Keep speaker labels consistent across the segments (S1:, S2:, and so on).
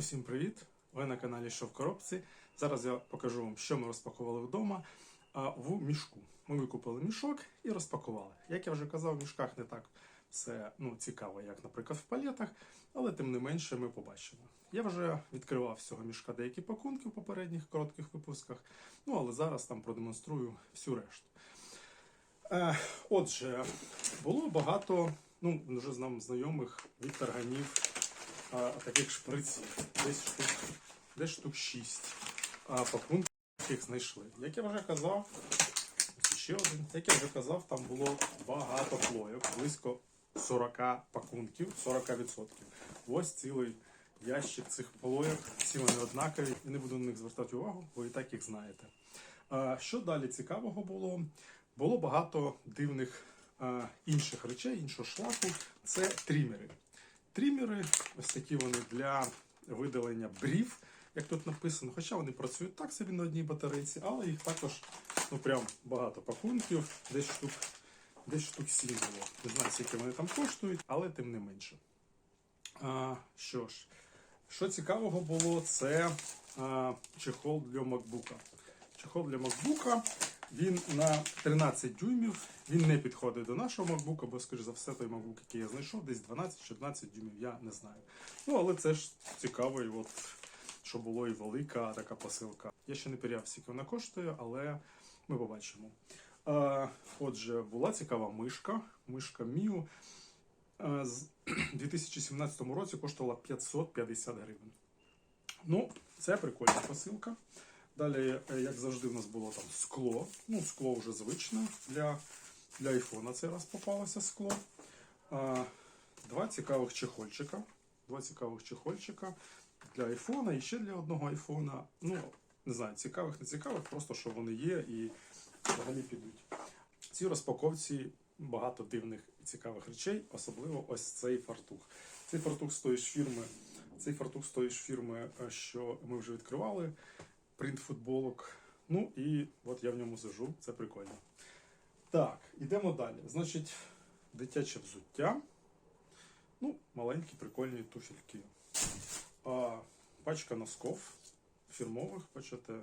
S1: Усім привіт! Ви на каналі Що в коробці. Зараз я покажу вам, що ми розпакували вдома в мішку. Ми викупили мішок і розпакували. Як я вже казав, в мішках не так все ну, цікаво, як, наприклад, в палетах, але тим не менше ми побачимо. Я вже відкривав з цього мішка деякі пакунки в попередніх коротких випусках, ну але зараз там продемонструю всю решту. Е, отже, було багато ну, вже з нам знайомих від тарганів а, таких шприців. Десь штук, десь штук 6 а, пакунків яких знайшли. Як я вже казав, ще один. Як я вже казав, там було багато плойок, близько 40 пакунків, 40%. Ось цілий ящик цих плойок. Всі вони однакові. І не буду на них звертати увагу, бо і так їх знаєте. А, що далі цікавого було? Було багато дивних а, інших речей, іншого шлаку. Це трімери. Трімери, ось такі вони для видалення брів, як тут написано. Хоча вони працюють так собі на одній батарейці, але їх також ну прям багато пакунків, десь штук, десь штук 7 було. Не знаю, скільки вони там коштують, але тим не менше. А, що ж, що цікавого було, це а, чехол для MacBook. Чехол для MacBook. Він на 13 дюймів, він не підходить до нашого MacBook, бо, скоріш за все, той MacBook, який я знайшов, десь 12 чи 12 дюймів, я не знаю. Ну, але це ж цікаво, і от, що було і велика така посилка. Я ще не перевіряв, скільки вона коштує, але ми побачимо. Е, отже, була цікава мишка, мишка. Е, з 2017 році коштувала 550 гривень. Ну, це прикольна посилка. Далі, е, як завжди, в нас було там скло. Ну, скло вже звичне для, для айфона цей раз попалося скло. Два цікавих чехольчика. Два цікавих чехольчика для айфона і ще для одного айфона. Ну, не знаю, цікавих, не цікавих, просто що вони є і взагалі підуть. В цій розпаковці багато дивних і цікавих речей, особливо ось цей фартух. Цей фартух з тої ж фірми, цей фартух з тої ж фірми, е, що ми вже відкривали принт футболок. Ну і от я в ньому сижу, це прикольно. Так, йдемо далі. Значить, дитяче взуття. Ну, маленькі прикольні туфельки. А, пачка носков фірмових, бачите.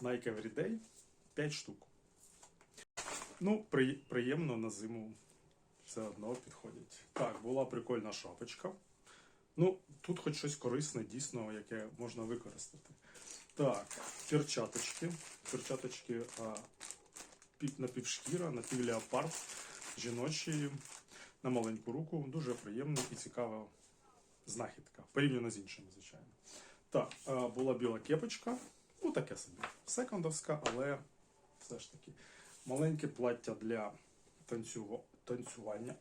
S1: Nike Everyday 5 штук. Ну, при, приємно на зиму все одно підходять. Так, була прикольна шапочка. Ну, тут хоч щось корисне, дійсно, яке можна використати. Так, перчаточки. Перчаточки а, пів, напівшкіра, напівлеопард, жіночі, на маленьку руку. Дуже приємна і цікава знахідка. Порівняно з іншими, звичайно. Так, а, була біла кепочка. Ну, таке собі. Секондовська, але все ж таки. Маленьке плаття для танцю... танцювання.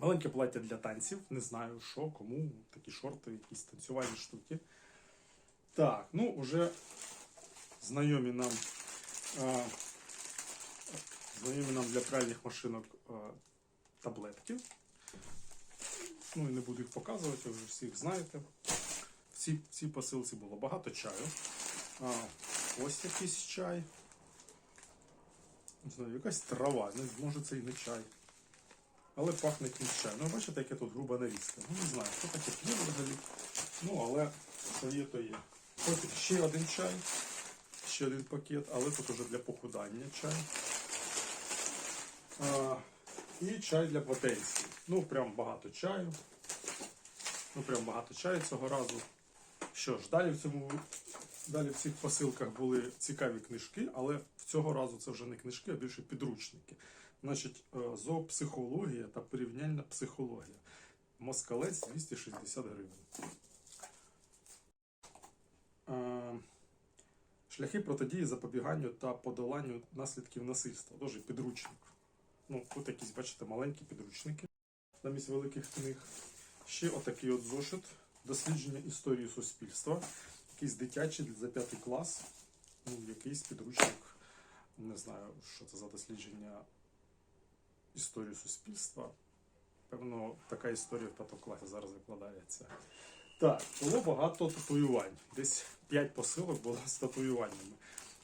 S1: Маленьке плаття для танців. Не знаю що, кому. Такі шорти, якісь танцювальні штуки. Так, ну вже знайомі нам а, знайомі нам для пральних машинок а, таблетки. Ну і не буду їх показувати, ви вже всіх знаєте. В цій, в цій посилці було багато чаю. А, ось якийсь чай. Не знаю, якась трава, може це і не чай. Але пахне якимсь. Ну, бачите, яке тут груба нарізка. Ну, не знаю, що таке п'є взагалі. Ну, але що є, то є. Потім ще один чай, ще один пакет, але тут уже для похудання чай. А, і чай для потенції. Ну, прям багато чаю. Ну, прям багато чаю цього разу. Що ж, далі в цьому. Далі в цих посилках були цікаві книжки, але цього разу це вже не книжки, а більше підручники. Значить, е, зоопсихологія та порівняльна психологія. Москалець 260 гривень. Е, Шляхи протидії запобіганню та подоланню наслідків насильства. Дуже підручник. Ну, тут якісь, бачите, маленькі підручники замість великих книг. Ще отакий от зошит. Дослідження історії суспільства. Якийсь дитячий за п'ятий клас. Ну, якийсь підручник. Не знаю, що це за дослідження історії суспільства. Певно, така історія в п'ятому зараз викладається. Так, було багато татуювань. Десь 5 посилок було з татуюваннями.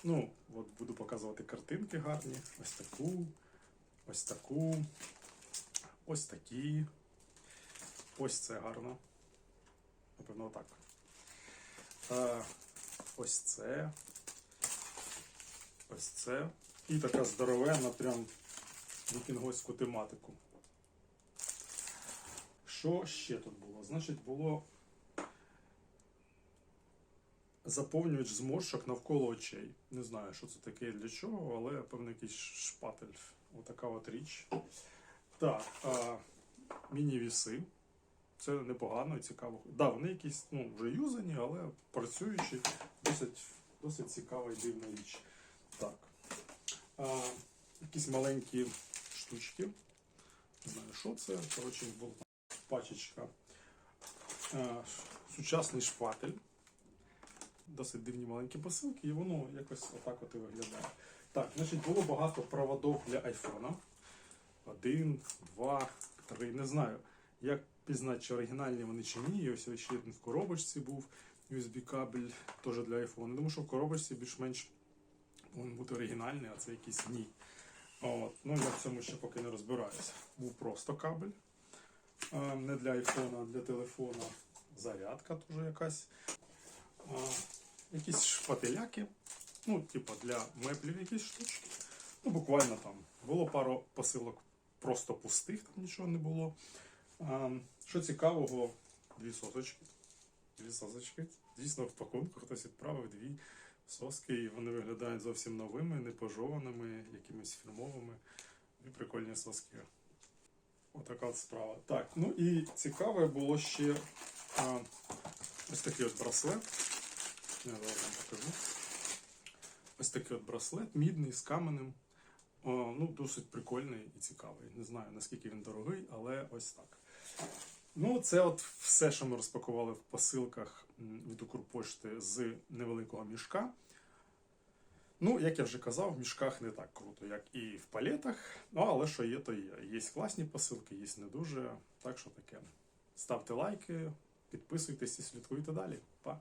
S1: Ну, от буду показувати картинки гарні. Ось таку, ось таку, ось такі. Ось це гарно. Напевно, отак. Е, ось це. Ось це. І така здоровенна, прям вікінгойську тематику. Що ще тут було? Значить, було заповнювач зморшок навколо очей. Не знаю, що це таке і для чого, але певно якийсь шпатель. Отака от річ. Так, міні-віси. Це непогано і цікаво. Да, вони якісь ну, вже юзані, але працюючі. Досить, досить цікава і дивна річ. Так. А, якісь маленькі штучки. Не знаю, що це. Коротше, була пачечка. Сучасний шпатель. Досить дивні маленькі посилки, і воно якось отак от і виглядає. Так, значить, було багато проводів для айфона. Один, два, три. Не знаю, як пізнати, чи оригінальні вони чи ні. Ось ще один в коробочці був USB-кабель теж для айфону. Думаю, що в коробочці більш-менш повинен бути оригінальний, а це якийсь ні. Ну, я в цьому ще поки не розбираюся. Був просто кабель. Не для айфона, а для телефона. Зарядка теж якась. Якісь шпателяки. Ну, типа для меблів якісь штучки. Ну, буквально там. Було пару посилок просто пустих, там нічого не було. Що цікавого, дві сосочки. Дві сосочки. Дійсно, в пакунку хтось відправив дві соски, і вони виглядають зовсім новими, не пожованими, якимись фірмовими. І прикольні соски. Отака от справа. Так, ну і цікаве було ще а, ось такий от браслет. Я зараз вам покажу. Ось такий от браслет, мідний з каменем. О, ну, досить прикольний і цікавий. Не знаю, наскільки він дорогий, але ось так. Ну, це от все, що ми розпакували в посилках від Укрпошти з невеликого мішка. Ну, як я вже казав, в мішках не так круто, як і в палетах. Ну, але що є, то є. Є класні посилки, є не дуже. Так що таке. Ставте лайки, підписуйтесь і слідкуйте далі. Па!